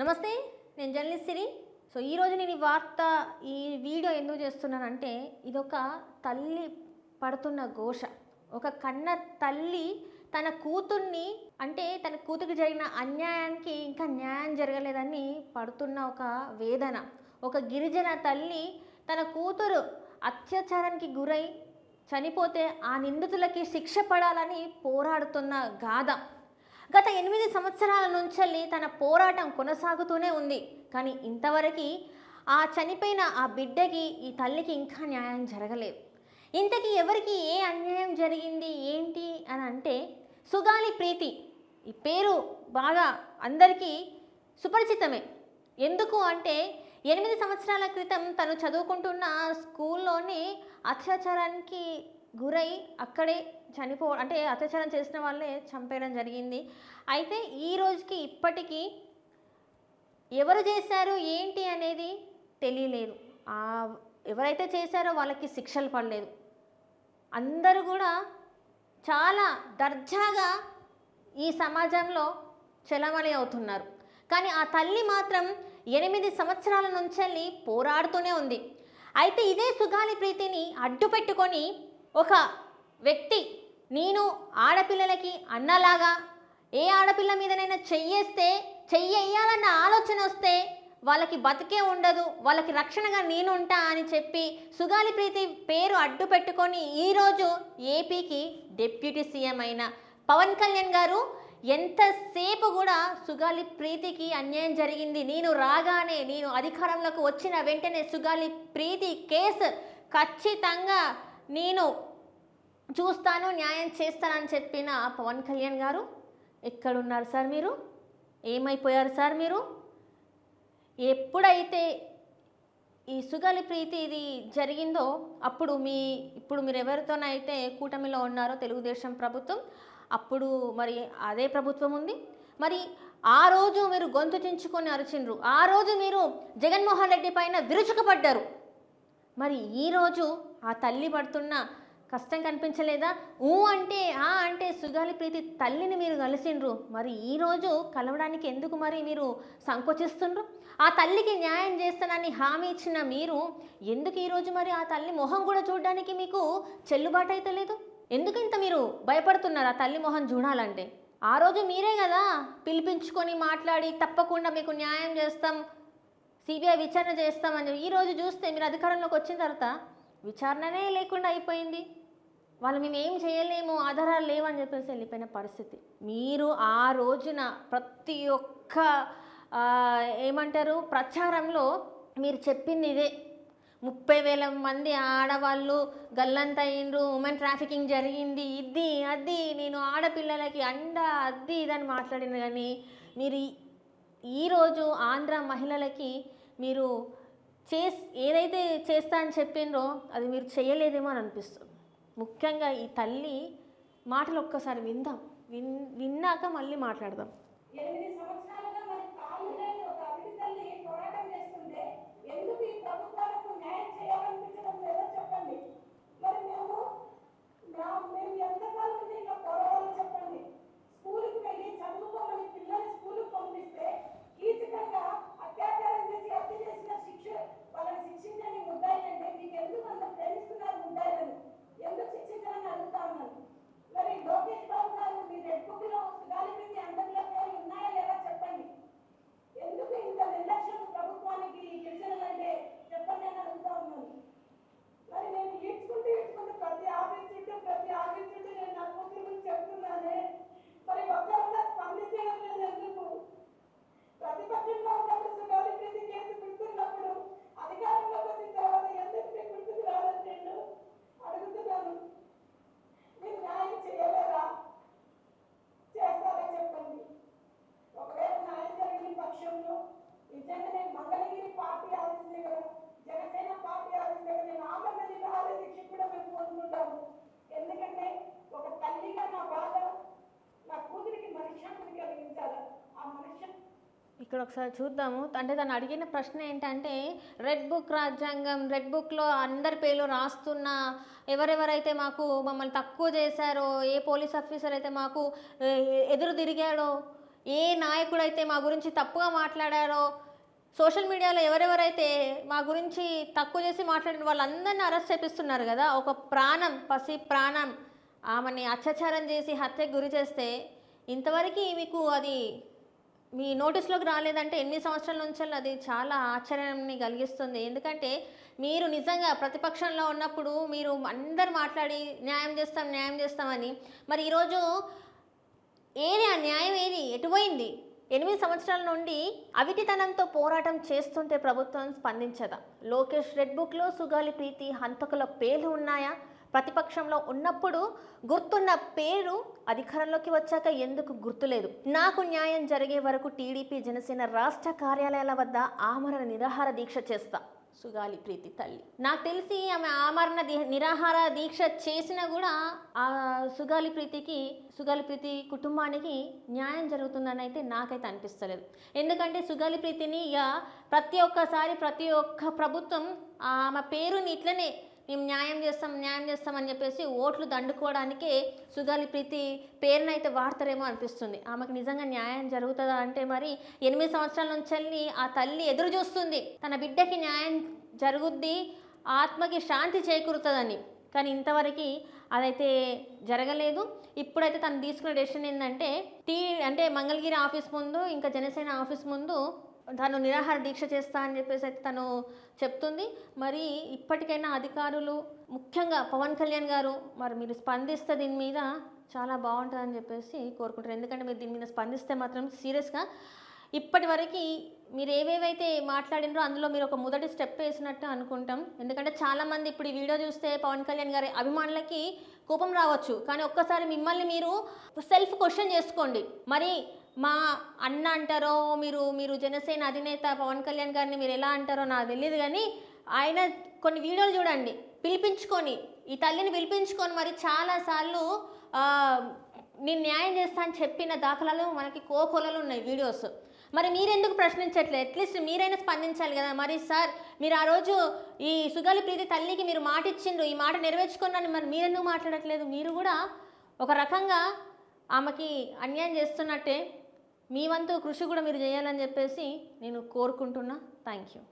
నమస్తే నేను జర్నలిస్ట్ సిరి. సో ఈరోజు నేను ఈ వార్త ఈ వీడియో ఎందుకు చేస్తున్నానంటే ఇదొక తల్లి పడుతున్న ఘోష. ఒక కన్న తల్లి తన కూతుర్ని అంటే తన కూతురికి జరిగిన అన్యాయానికి ఇంకా న్యాయం జరగలేదని పడుతున్న ఒక వేదన. ఒక గిరిజన తల్లి తన కూతురు అత్యాచారానికి గురై చనిపోతే ఆ నిందితులకి శిక్ష పడాలని పోరాడుతున్న గాథ. గత ఎనిమిది సంవత్సరాల నుంచి తన పోరాటం కొనసాగుతూనే ఉంది. కానీ ఇంతవరకు ఆ చనిపోయిన ఆ బిడ్డకి ఈ తల్లికి ఇంకా న్యాయం జరగలేదు. ఇంతకీ ఎవరికి ఏ అన్యాయం జరిగింది ఏంటి అని అంటే సుగాలి ప్రీతి. ఈ పేరు బాగా అందరికీ సుపరిచితమే. ఎందుకు అంటే ఎనిమిది సంవత్సరాల క్రితం తను చదువుకుంటున్న స్కూల్లోనే అత్యాచారానికి గురై అక్కడే చనిపో అంటే అత్యాచారం చేసిన వాళ్ళే చంపేయడం జరిగింది. అయితే ఈ రోజుకి ఇప్పటికీ ఎవరు చేశారు ఏంటి అనేది తెలియలేదు. ఎవరైతే చేశారో వాళ్ళకి శిక్షలు పడలేదు. అందరూ కూడా చాలా దర్జాగా ఈ సమాజంలో చెలమణి అవుతున్నారు. కానీ ఆ తల్లి మాత్రం ఎనిమిది సంవత్సరాల నుంచి పోరాడుతూనే ఉంది. అయితే ఇదే సుగాలి ప్రీతిని అడ్డు పెట్టుకొని ఒక వ్యక్తి నేను ఆడపిల్లలకి అన్నలాగా ఏ ఆడపిల్ల మీదనైనా చెయ్యేస్తే చెయ్యేయాలన్న ఆలోచన వస్తే వాళ్ళకి బతికే ఉండదు వాళ్ళకి రక్షణగా నేనుంటా అని చెప్పి సుగాలి ప్రీతి పేరు అడ్డు పెట్టుకొని ఈరోజు ఏపీకి డిప్యూటీ సీఎం అయిన పవన్ కళ్యాణ్ గారు ఎంతసేపు కూడా సుగాలి ప్రీతికి అన్యాయం జరిగింది నేను రాగానే నేను అధికారంలోకి వచ్చిన వెంటనే సుగాలి ప్రీతి కేసు ఖచ్చితంగా నేను చూస్తాను న్యాయం చేస్తానని చెప్పిన పవన్ కళ్యాణ్ గారు ఎక్కడున్నారు సార్ మీరు? ఏమైపోయారు సార్ మీరు? ఎప్పుడైతే ఈ సుగలి ప్రీతి ఇది జరిగిందో అప్పుడు మీ ఇప్పుడు మీరు ఎవరితోనైతే కూటమిలో ఉన్నారో తెలుగుదేశం ప్రభుత్వం అప్పుడు మరి అదే ప్రభుత్వం ఉంది. మరి ఆ రోజు మీరు గొంతు చించుకొని అరిచిండ్రు. ఆ రోజు మీరు జగన్మోహన్ రెడ్డి పైన విరుచుకుపడ్డారు. మరి ఈరోజు ఆ తల్లి పడుతున్న కష్టం కనిపించలేదా? ఊ అంటే ఆ అంటే సుగాలి ప్రీతి తల్లిని మీరు కలిసిండ్రు. మరి ఈరోజు కలవడానికి ఎందుకు మరి మీరు సంకోచిస్తుండ్రు? ఆ తల్లికి న్యాయం చేస్తానని హామీ ఇచ్చిన మీరు ఎందుకు ఈరోజు మరి ఆ తల్లి మొహం కూడా చూడడానికి మీకు చెల్లుబాటు అయితే లేదు? ఎందుకు ఇంత మీరు భయపడుతున్నారు ఆ తల్లి మొహం చూడాలంటే? ఆ రోజు మీరే కదా పిలిపించుకొని మాట్లాడి తప్పకుండా మీకు న్యాయం చేస్తాం సిబిఐ విచారణ చేస్తామని చెప్పి ఈరోజు చూస్తే మీరు అధికారంలోకి వచ్చిన తర్వాత విచారణనే లేకుండా అయిపోయింది. వాళ్ళు మేము ఏం చేయలేము ఆధారాలు లేవని చెప్పేసి వెళ్ళిపోయిన పరిస్థితి. మీరు ఆ రోజున ప్రతి ఒక్క ఏమంటారు ప్రచారంలో మీరు చెప్పింది ఇదే. ముప్పై వేల మంది ఆడవాళ్ళు గల్లంతయిండ్రు ఉమెన్ ట్రాఫికింగ్ జరిగింది ఇది అది నేను ఆడపిల్లలకి అండ అది ఇదని మాట్లాడిన కానీ మీరు ఈరోజు ఆంధ్ర మహిళలకి మీరు చేస్ ఏదైతే చేస్తా అని చెప్పిండ్రో అది మీరు చేయలేదేమో అని అనిపిస్తుంది. ముఖ్యంగా ఈ తల్లి మాటలు ఒక్కసారి విందాం. విన్ విన్నాక మళ్ళీ మాట్లాడదాం. చెప్పండి. స్కూల్కి వెళ్ళి చదువుకోమని పిల్లల్ని స్కూల్కి పంపిస్తే కీచకంగా అత్యాచారం చేసి ఎందుకు శిక్షించాలని అడుగుతా ఉన్నాను మరి లోకేష్ బాబు గారు మీ రెడ్ బుక్లో సుగాలి ఉన్నాయా లేదా చెప్పండి. ఎందుకు ఇంత నిర్లక్ష్యం ప్రభుత్వానికి గిరిజనులంటే చెప్పండి అని అడుగుతా ఉన్నాను మరి నేను ఈడ్చుకుంటూ ఈడ్చుకుంటూ ప్రతి ఆఫీస్ చుట్టూ ప్రతి ఆఫీస్ చుట్టూ నేను నా కూతురు గురించి చెప్తున్నానే. మరి ఒక్కరున్నా స్పందించడం లేదు ఎందుకు? ప్రతిభ ఉన్నప్పుడు సుగాలి ప్రీతి కేసు గుర్తున్నప్పుడు అధికారంలోకి వచ్చిన తర్వాత ఎందుకు మీ గుర్తుకు రాదని నేను అడుగుతున్నాను మీరు న్యాయం చేయలేరా చేస్తారా చెప్పండి ఒకవేళ న్యాయం జరిగిన పక్షంలో నిజంగానే మంగళగిరి పార్టీ జనసేన పార్టీ నేను కూడా మేము కోరుకుంటాము. ఎందుకంటే ఒక తల్లిగా నా బాధ నా కూతురికి మనశ్శాంతిని కలిగించాలి. ఆ మనశ్శాంతి ఇక్కడ ఒకసారి చూద్దాము. అంటే తను అడిగిన ప్రశ్న ఏంటంటే రెడ్ బుక్ రాజ్యాంగం రెడ్ బుక్లో అందరి పేర్లు రాస్తున్న ఎవరెవరైతే మాకు మమ్మల్ని తక్కువ చేశారో ఏ పోలీస్ ఆఫీసర్ అయితే మాకు ఎదురు తిరిగాడో ఏ నాయకుడు అయితే మా గురించి తప్పుగా మాట్లాడారో సోషల్ మీడియాలో ఎవరెవరైతే మా గురించి తక్కువ చేసి మాట్లాడిన వాళ్ళందరినీ అరెస్ట్ చేపిస్తున్నారు కదా ఒక ప్రాణం పసి ప్రాణం ఆమెని అత్యాచారం చేసి హత్యకు గురి చేస్తే ఇంతవరకు మీకు అది మీ నోటీస్లోకి రాలేదంటే ఎనిమిది సంవత్సరాల నుంచి అది చాలా ఆశ్చర్యాన్ని కలిగిస్తుంది. ఎందుకంటే మీరు నిజంగా ప్రతిపక్షంలో ఉన్నప్పుడు మీరు అందరు మాట్లాడి న్యాయం చేస్తాం న్యాయం చేస్తామని మరి ఈరోజు ఏది ఆ న్యాయం ఏది ఎటుపోయింది ఎనిమిది సంవత్సరాల నుండి అవిటితనంతో పోరాటం చేస్తుంటే ప్రభుత్వం స్పందించదా? లోకేష్ రెడ్ బుక్లో సుగాలి ప్రీతి హంతకుల పేర్లు ఉన్నాయా? ప్రతిపక్షంలో ఉన్నప్పుడు గుర్తున్న పేరు అధికారంలోకి వచ్చాక ఎందుకు గుర్తులేదు? నాకు న్యాయం జరిగే వరకు టీడీపీ జనసేన రాష్ట్ర కార్యాలయాల వద్ద ఆమరణ నిరాహార దీక్ష చేస్తా. సుగాలి ప్రీతి తల్లి. నాకు తెలిసి ఆమె ఆమరణ నిరాహార దీక్ష చేసినా కూడా ఆ సుగాలి ప్రీతికి సుగాలి ప్రీతి కుటుంబానికి న్యాయం జరుగుతుందని అయితే నాకైతే అనిపిస్తలేదు. ఎందుకంటే సుగాలి ప్రీతిని ఇక ప్రతి ఒక్కసారి ప్రతి ఒక్క ప్రభుత్వం ఆమె పేరుని ఇట్లనే మేము న్యాయం చేస్తాం న్యాయం చేస్తాం అని చెప్పేసి ఓట్లు దండుకోవడానికే సుగాలి ప్రీతి పేరునైతే వాడతారేమో అనిపిస్తుంది. ఆమెకు నిజంగా న్యాయం జరుగుతుందా అంటే మరి ఎనిమిది సంవత్సరాల నుంచి వెళ్ళి ఆ తల్లి ఎదురు చూస్తుంది. తన బిడ్డకి న్యాయం జరుగుద్ది ఆత్మకి శాంతి చేకూరుతుందని. కానీ ఇంతవరకు అదైతే జరగలేదు. ఇప్పుడైతే తను తీసుకున్న డెసిషన్ ఏంటంటే టీ అంటే మంగళగిరి ఆఫీస్ ముందు ఇంకా జనసేన ఆఫీస్ ముందు తను నిరాహార దీక్ష చేస్తా అని చెప్పేసి అయితే తను చెప్తుంది. మరి ఇప్పటికైనా అధికారులు ముఖ్యంగా పవన్ కళ్యాణ్ గారు మరి మీరు స్పందిస్తే దీని మీద చాలా బాగుంటుందని చెప్పేసి కోరుకుంటారు. ఎందుకంటే మీరు దీని మీద స్పందిస్తే మాత్రం సీరియస్గా ఇప్పటి వరకు మీరు ఏవేవైతే మాట్లాడినరో అందులో మీరు ఒక మొదటి స్టెప్ వేసినట్టు అనుకుంటాం. ఎందుకంటే చాలామంది ఇప్పుడు ఈ వీడియో చూస్తే పవన్ కళ్యాణ్ గారి అభిమానులకి కోపం రావచ్చు. కానీ ఒక్కసారి మిమ్మల్ని మీరు సెల్ఫ్ క్వశ్చన్ చేసుకోండి. మరి మా అన్న అంటారో మీరు మీరు జనసేన అధినేత పవన్ కళ్యాణ్ గారిని మీరు ఎలా అంటారో నాకు తెలియదు కానీ ఆయన కొన్ని వీడియోలు చూడండి పిలిపించుకొని ఈ తల్లిని పిలిపించుకొని మరి చాలాసార్లు నేను న్యాయం చేస్తా అని చెప్పిన దాఖలాలు మనకి కోకొలలు ఉన్నాయి వీడియోస్. మరి మీరెందుకు ప్రశ్నించట్లేదు? అట్లీస్ట్ మీరైనా స్పందించాలి కదా? మరి సార్ మీరు ఆ రోజు ఈ సుగాలి ప్రీతి తల్లికి మీరు మాట ఇచ్చిండ్రు ఈ మాట నెరవేర్చుకున్నాను మరి మీరెందుకు మాట్లాడట్లేదు? మీరు కూడా ఒక రకంగా ఆమెకి అన్యాయం చేస్తున్నట్టే మీ వంతు కృషి కూడా మీరు చేయాలని చెప్పేసి నేను కోరుకుంటున్నా. Thank you